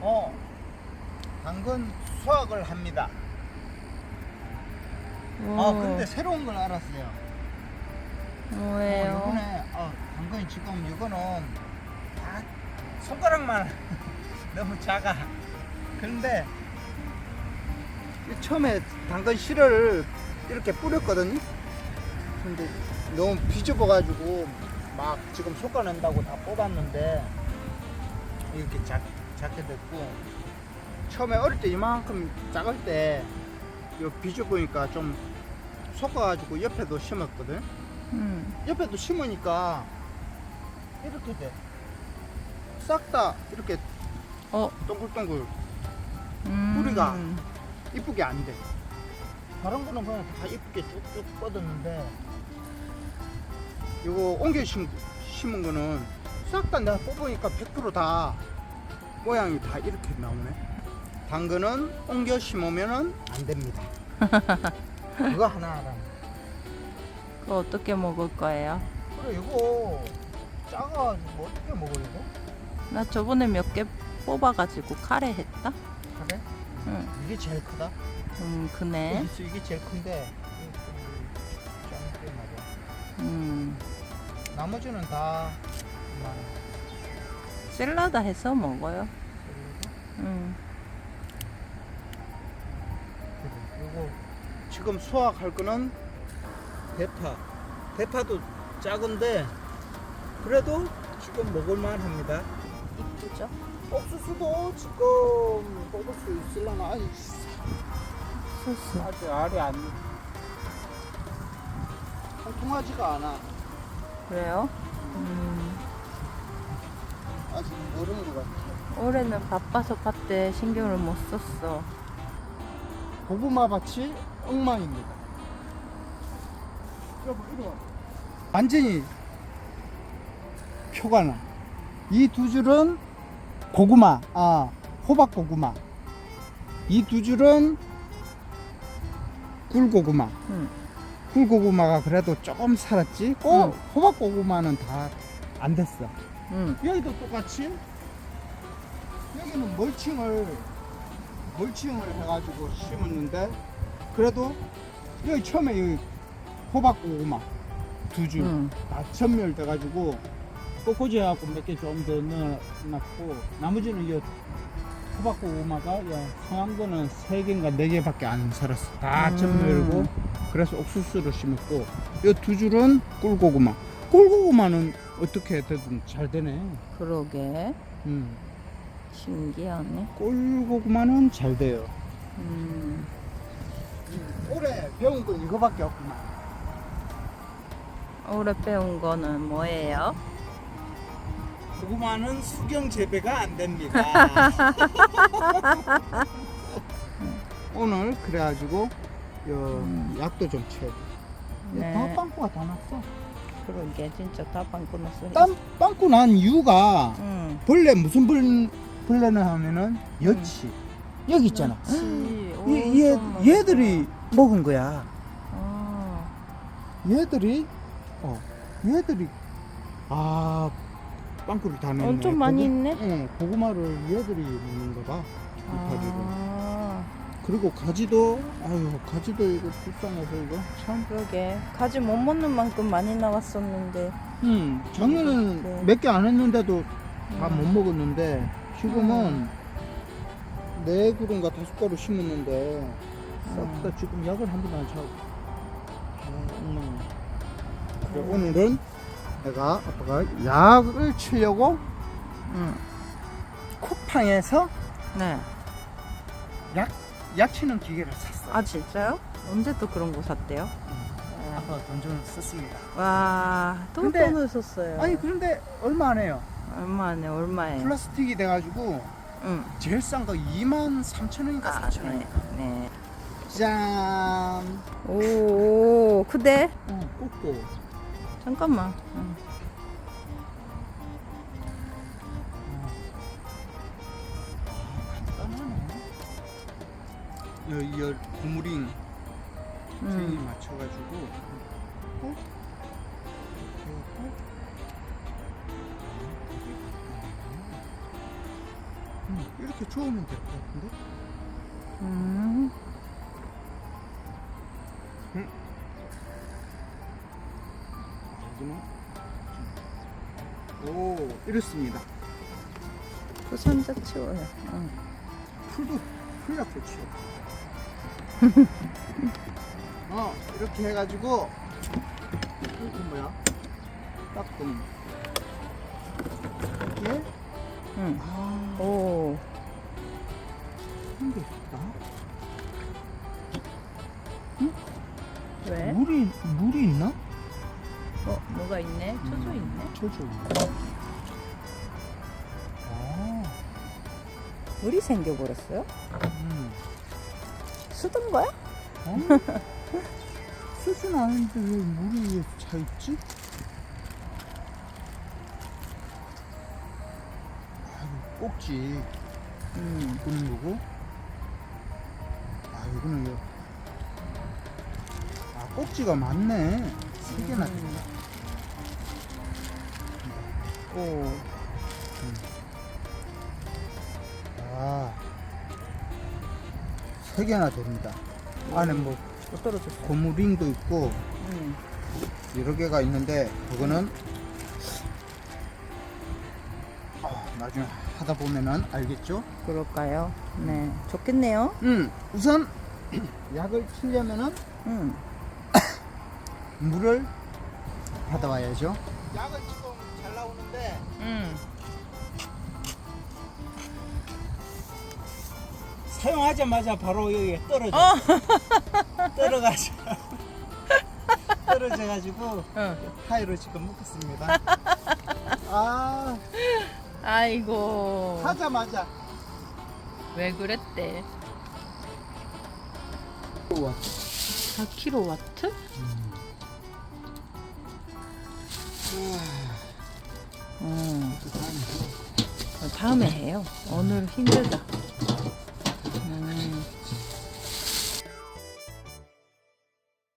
어, 당근 수확을 합니다. 아, 근데 새로운 걸 알았어요. 어, 뭐예요? 이번에 어, 당근이 지금 이거는 다 손가락만 너무 작아. 그런데 이 처음에 당근 씨를 이렇게 뿌렸거든요. 근데 너무 비좁아가지고 막 지금 솎아낸다고 다 뽑았는데 이렇게 작, 작게 됐고 처음에 어릴 때 이만큼 작을 때 요 비좁으니까 좀 솎아가지고 옆에도 심었거든. 음. 옆에도 심으니까 이렇게 돼. 싹 다 이렇게 어. 동글동글 음. 뿌리가. 이쁘게 안 돼. 다른 거는 그냥 다 이쁘게 쭉쭉 뻗었는데 이거 옮겨 심, 심은 거는 싹 다 내가 뽑으니까 100%다 모양이 다 이렇게 나오네. 당근은 옮겨 심으면은 안 됩니다. 그거 하나 알아. 그거 어떻게 먹을 거예요? 그래 이거 작아가지고 어떻게 먹어 이거? 나 저번에 몇 개 뽑아가지고 카레 했다. 그래? 응. 이게 제일 크다. 음, 그네. 여기서 이게 제일 큰데. 음. 나머지는 다 막, 샐러드 해서 먹어요. 음. 그리고 지금 수확할 거는 대파. 대파도 작은데 그래도 지금 먹을만 합니다. 이쁘죠? 옥수수도 지금 뽑을 수 아니 소스. 아직 알이 안 통통하지가 않아. 그래요? 음. 아직 모르는 것 같아. 올해는 바빠서 밭에 신경을 못 썼어. 고구마 밭이 엉망입니다. 여보, 이리 와. 완전히 표가 나. 이 두 줄은 고구마, 아, 호박 고구마. 이 두 줄은 굴고구마. 응. 굴고구마가 그래도 조금 살았지. 꼭 응. 호박 고구마는 다 안 됐어. 응. 여기도 똑같이 여기는 멀칭을 멀칭을 해가지고 심었는데 그래도 여기 처음에 여기 호박 고구마 두줄다 응. 천멸 돼가지고 꼬꼬지 해갖고 몇 개 좀 더 넣어놨고 나머지는 이 호박 고구마가 야, 성한 거는 세 개인가 네 개밖에 안 살았어 다 음. 천멸고 그래서 옥수수를 심었고 이 두 줄은 꿀고구마 꿀고구마는 어떻게 해든 잘 되네 그러게. 음. 신기하네. 꿀고구마는 잘 돼요. 음. 올해 배운 건 이거밖에 없구나. 올해 배운 거는 뭐예요? 고구마는 수경 재배가 안 됩니다. 오늘 그래가지고 요 음. 약도 좀 채워. 네. 다 빵꾸가 다 났어. 그러게 진짜 다 빵꾸 났어. 땀 빵꾸 난 이유가 응. 벌레 무슨 벌, 벌레는 하면은 여치 여기 있잖아. 그렇지. 이, 얘, 엄청 얘들이 먹은 거야. 아. 얘들이 어 얘들이 아 빵꾸를 다 냈네. 엄청 많이 있네. 응 고구마를 얘들이 먹는가 봐. 이파리를. 아. 그리고 가지도 아유 가지도 이거 불쌍해서 이거 참. 그러게 가지 못 먹는 만큼 많이 나왔었는데. 음 작년에는 네. 몇 개 안 했는데도 다못 음. 먹었는데 지금은 네 그루인가 다섯 그루 심었는데 싹 음. 다 지금 약을 한 번도 안 차고. 아, 엉망이야. 그래, 오늘은 내가 아빠가 약을 치려고 응. 쿠팡에서 네. 약, 약 치는 기계를 샀어. 아 진짜요? 언제 또 그런 거 샀대요? 네. 아빠가 돈좀 썼습니다. 와, 또 근데- 돈을 썼어요. 아니 그런데 얼마 안 해요. 얼마네, 얼마에? 플라스틱이 돼가지고 응. 제일 싼 거 2만 3천 원인가 아, 4천 원인가. 네. 네. 짠. 오, 근데 어, 꽂고. 잠깐만. 응. 여, 여 고무링 트레이 음. 맞춰가지고. 꽂고. 음, 이렇게 저으면 될 것 같은데? 음. 여기는 오 이렇습니다. 부산자 치워요. 응. 풀도 풀 옆에 치워. 어 이렇게 해가지고 이거 뭐야? 닦음. 이렇게 응. 아 오. 한게 있다. 왜? 물이 물이 있나? 어, 뭐가 있네? 초조 있네. 저저. 물이 생겨버렸어요? 음. 쓰던 거야? 아니, 쓰진 않은데 왜 물이 위에 차 있지? 아, 꼭지 음. 거고. 아, 이거는 이거. 아, 꼭지가 많네. 세 개나 음. 된다. 오. 세 개나 됩니다. 안에 뭐못 떨어졌어. 고무링도 있고 응. 여러 개가 있는데 그거는 아, 나중에 하다 보면은 알겠죠? 그럴까요? 네. 좋겠네요. 음, 우선 약을 치려면은 응. 물을 받아와야죠. 약은 지금 잘 나오는데 응. 사용하자마자 바로 여기에 떨어져. 어. 떨어가지고 떨어져가지고 응. 파이로 지금 묶었습니다. 아, 아이고. 하자마자 왜 그랬대? 우와. 4kW? 음. 그 다음에 다음에 해요. 오늘 힘들다.